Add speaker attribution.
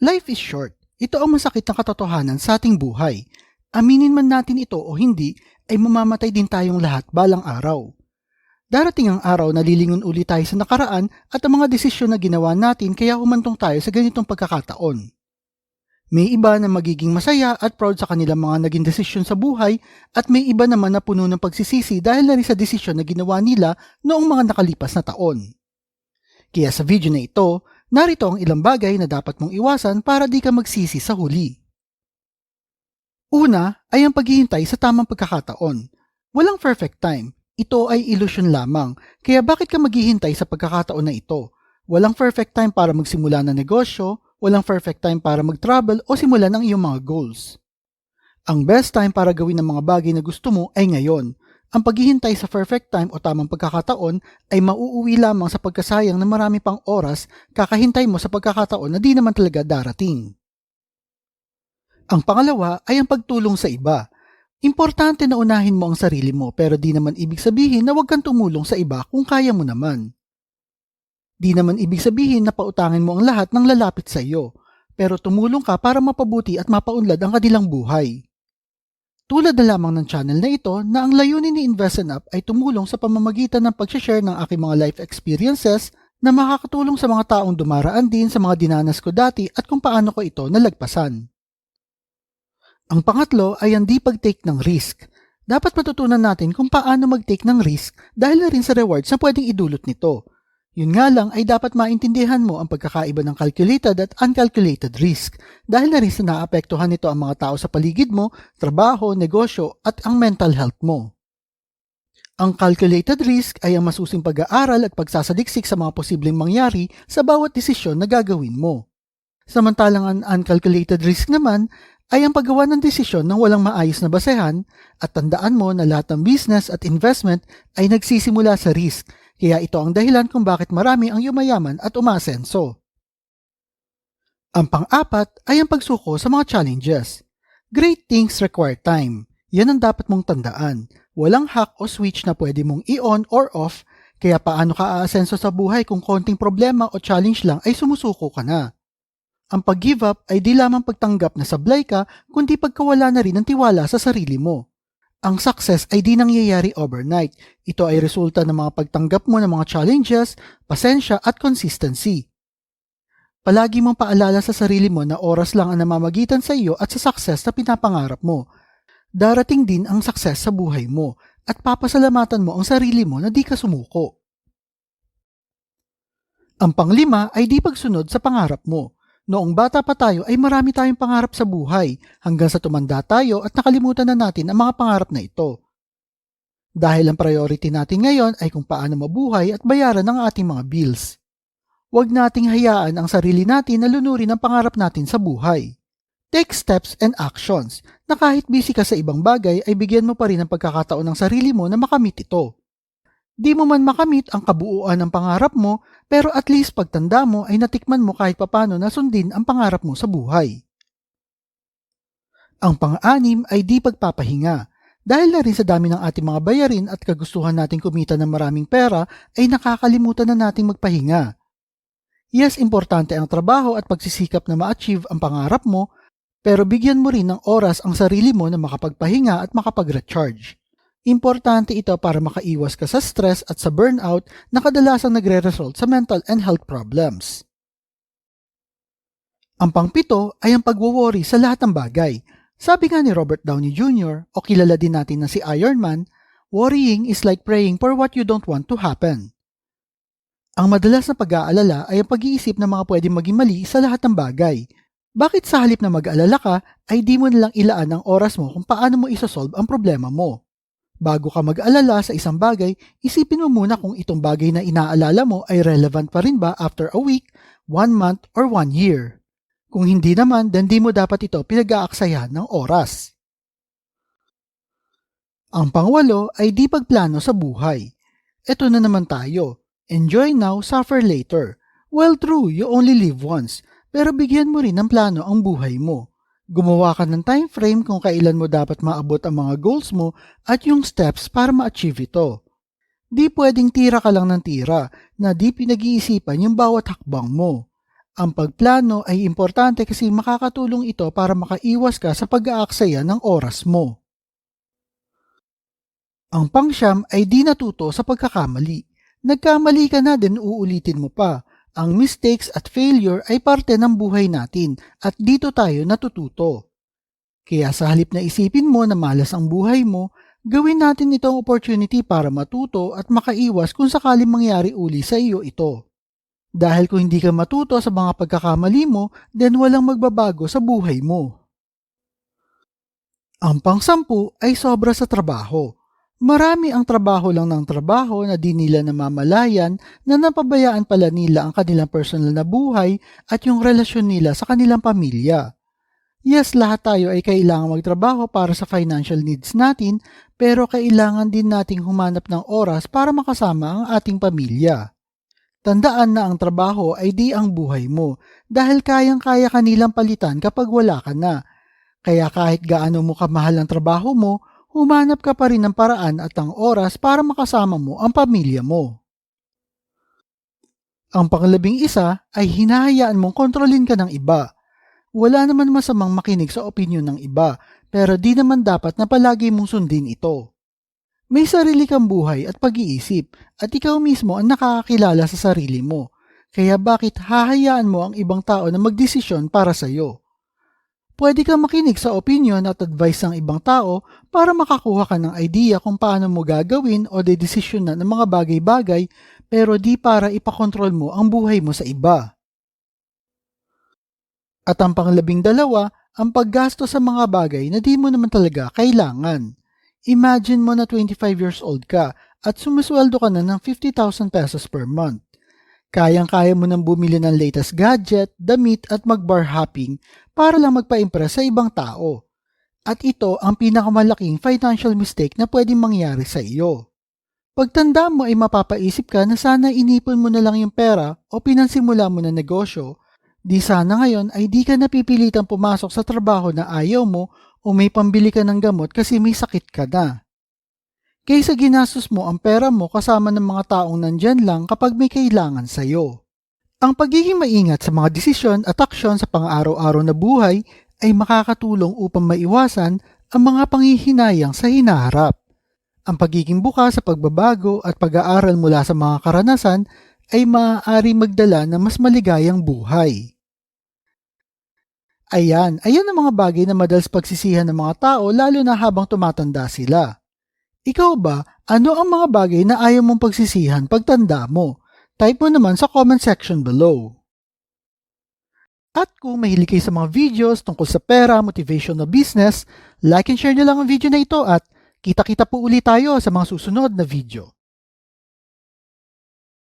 Speaker 1: Life is short. Ito ang masakit na katotohanan sa ating buhay. Aminin man natin ito o hindi, ay mamamatay din tayong lahat balang araw. Darating ang araw na lilingon ulit tayo sa nakaraan at ang mga desisyon na ginawa natin kaya humantong tayo sa ganitong pagkakataon. May iba na magiging masaya at proud sa kanilang mga naging desisyon sa buhay at may iba naman na puno ng pagsisisi dahil na rin sa desisyon na ginawa nila noong mga nakalipas na taon. Kaya sa video na ito, narito ang ilang bagay na dapat mong iwasan para di ka magsisi sa huli. Una ay ang paghihintay sa tamang pagkakataon. Walang perfect time. Ito ay ilusyon lamang. Kaya bakit ka maghihintay sa pagkakataon na ito? Walang perfect time para magsimula ng negosyo, walang perfect time para mag-travel o simulan ang iyong mga goals. Ang best time para gawin ang mga bagay na gusto mo ay ngayon. Ang paghihintay sa perfect time o tamang pagkakataon ay mauuwi lamang sa pagkasayang na marami pang oras kakahintay mo sa pagkakataon na di naman talaga darating. Ang pangalawa ay ang pagtulong sa iba. Importante na unahin mo ang sarili mo pero di naman ibig sabihin na huwag kang tumulong sa iba kung kaya mo naman. Di naman ibig sabihin na pautangin mo ang lahat ng lalapit sa iyo, pero tumulong ka para mapabuti at mapaunlad ang kanilang buhay. Tulad na lamang ng channel na ito na ang layunin ni Invest Up ay tumulong sa pamamagitan ng pag-share ng aking mga life experiences na makakatulong sa mga taong dumaraan din sa mga dinanas ko dati at kung paano ko ito nalagpasan. Ang pangatlo ay ang di pag-take ng risk. Dapat matutunan natin kung paano mag-take ng risk dahil na rin sa rewards na pwedeng idulot nito. Yun nga lang ay dapat maintindihan mo ang pagkakaiba ng calculated at uncalculated risk dahil na rin sa naapektuhan nito ang mga tao sa paligid mo, trabaho, negosyo at ang mental health mo. Ang calculated risk ay ang masusing pag-aaral at pagsasaliksik sa mga posibleng mangyari sa bawat desisyon na gagawin mo. Samantalang ang uncalculated risk naman ay ang paggawa ng desisyon ng walang maayos na basehan at tandaan mo na lahat ng business at investment ay nagsisimula sa risk kaya ito ang dahilan kung bakit marami ang yumayaman at umasenso. Ang pang-apat ay ang pagsuko sa mga challenges. Great things require time. Yan ang dapat mong tandaan. Walang hack o switch na pwede mong i-on or off, kaya paano ka aasenso sa buhay kung konting problema o challenge lang ay sumusuko ka na. Ang pag-give up ay di lamang pagtanggap na sablay ka, kundi pagkawala na rin ng tiwala sa sarili mo. Ang success ay di nangyayari overnight. Ito ay resulta ng mga pagtanggap mo ng mga challenges, pasensya at consistency. Palagi mong paalala sa sarili mo na oras lang ang namamagitan sa iyo at sa success na pinapangarap mo. Darating din ang success sa buhay mo at papasalamatan mo ang sarili mo na di ka sumuko. Ang panglima ay di pagsunod sa pangarap mo. Noong bata pa tayo ay marami tayong pangarap sa buhay hanggang sa tumanda tayo at nakalimutan na natin ang mga pangarap na ito. Dahil ang priority natin ngayon ay kung paano mabuhay at bayaran ang ating mga bills. Huwag nating hayaan ang sarili natin na lunurin ang pangarap natin sa buhay. Take steps and actions na kahit busy ka sa ibang bagay ay bigyan mo pa rin ng pagkakataon ng sarili mo na makamit ito. Di mo man makamit ang kabuuan ng pangarap mo, pero at least pagtanda mo ay natikman mo kahit papano na sundin ang pangarap mo sa buhay. Ang pang-anim ay di pagpapahinga. Dahil na rin sa dami ng ating mga bayarin at kagustuhan nating kumita ng maraming pera, ay nakakalimutan na nating magpahinga. Yes, importante ang trabaho at pagsisikap na ma-achieve ang pangarap mo, pero bigyan mo rin ng oras ang sarili mo na makapagpahinga at makapag-recharge. Importante ito para makaiwas ka sa stress at sa burnout na kadalasang nagre-result sa mental and health problems. Ang pangpito ay ang pagwo-worry sa lahat ng bagay. Sabi nga ni Robert Downey Jr. o kilala din natin na si Iron Man, worrying is like praying for what you don't want to happen. Ang madalas na pag-aalala ay ang pag-iisip ng mga pwedeng maging mali sa lahat ng bagay. Bakit sa halip na mag-alala ka ay di mo nilang ilaan ang oras mo kung paano mo isosolve ang problema mo? Bago ka mag-alala sa isang bagay, isipin mo muna kung itong bagay na inaalala mo ay relevant pa rin ba after a week, one month, or one year. Kung hindi naman, then di mo dapat ito pinag-aaksayahan ng oras. Ang pangwalo ay di pagplano sa buhay. Ito na naman tayo. Enjoy now, suffer later. Well true, you only live once, pero bigyan mo rin ng plano ang buhay mo. Gumawa ka ng time frame kung kailan mo dapat maabot ang mga goals mo at yung steps para ma-achieve ito. Di pwedeng tira ka lang ng tira na di pinag-iisipan yung bawat hakbang mo. Ang pagplano ay importante kasi makakatulong ito para makaiwas ka sa pag-aaksaya ng oras mo. Ang pangsyam ay di natuto sa pagkakamali. Nagkamali ka na din uulitin mo pa. Ang mistakes at failure ay parte ng buhay natin at dito tayo natututo. Kaya sa halip na isipin mo na malas ang buhay mo, gawin natin itong opportunity para matuto at makaiwas kung sakaling mangyari uli sa iyo ito. Dahil kung hindi ka matuto sa mga pagkakamali mo, then walang magbabago sa buhay mo. Ang pangsampu ay sobra sa trabaho. Marami ang trabaho lang ng trabaho na di nila namamalayan na napabayaan pala nila ang kanilang personal na buhay at yung relasyon nila sa kanilang pamilya. Yes, lahat tayo ay kailangan magtrabaho para sa financial needs natin, pero kailangan din nating humanap ng oras para makasama ang ating pamilya. Tandaan na ang trabaho ay di ang buhay mo dahil kayang-kaya kanilang palitan kapag wala ka na. Kaya kahit gaano mo kamahal ang trabaho mo, humanap ka pa rin ng paraan at ang oras para makasama mo ang pamilya mo. Ang pangalabing isa ay hinahayaan mong kontrolin ka ng iba. Wala naman masamang makinig sa opinyon ng iba, pero di naman dapat na palagi mong sundin ito. May sarili kang buhay at pag-iisip at ikaw mismo ang nakakakilala sa sarili mo. Kaya bakit hahayaan mo ang ibang tao na magdesisyon para sa iyo? Pwede kang makinig sa opinion at advice ng ibang tao para makakuha ka ng idea kung paano mo gagawin o dedesisyon na ng mga bagay-bagay pero di para ipakontrol mo ang buhay mo sa iba. At ang panglabing dalawa, ang paggasto sa mga bagay na di mo naman talaga kailangan. Imagine mo na 25 years old ka at sumusweldo ka na ng 50,000 pesos per month. Kayang-kaya mo nang bumili ng latest gadget, damit at mag-bar hopping para lang magpa-impress sa ibang tao. At ito ang pinakamalaking financial mistake na pwedeng mangyari sa iyo. Pagtanda mo ay mapapaisip ka na sana inipon mo na lang yung pera o pinansimula mo na negosyo, di sana ngayon ay di ka napipilitang pumasok sa trabaho na ayaw mo o may pambili ka ng gamot kasi may sakit ka na. Kaysa ginastos mo ang pera mo kasama ng mga taong nandyan lang kapag may kailangan sa iyo. Ang pagiging maingat sa mga desisyon at aksyon sa pang-araw-araw na buhay ay makakatulong upang maiwasan ang mga panghihinayang sa hinaharap. Ang pagiging bukas sa pagbabago at pag-aaral mula sa mga karanasan ay maaari magdala ng mas maligayang buhay. Ayan, ayan ang mga bagay na madalas pagsisihan ng mga tao lalo na habang tumatanda sila. Ikaw ba, ano ang mga bagay na ayaw mong pagsisihan pagtanda mo? Type mo naman sa comment section below. At kung mahilig kayo sa mga videos tungkol sa pera, motivation na business, like and share nyo lang ang video na ito at kita-kita po ulit tayo sa mga susunod na video.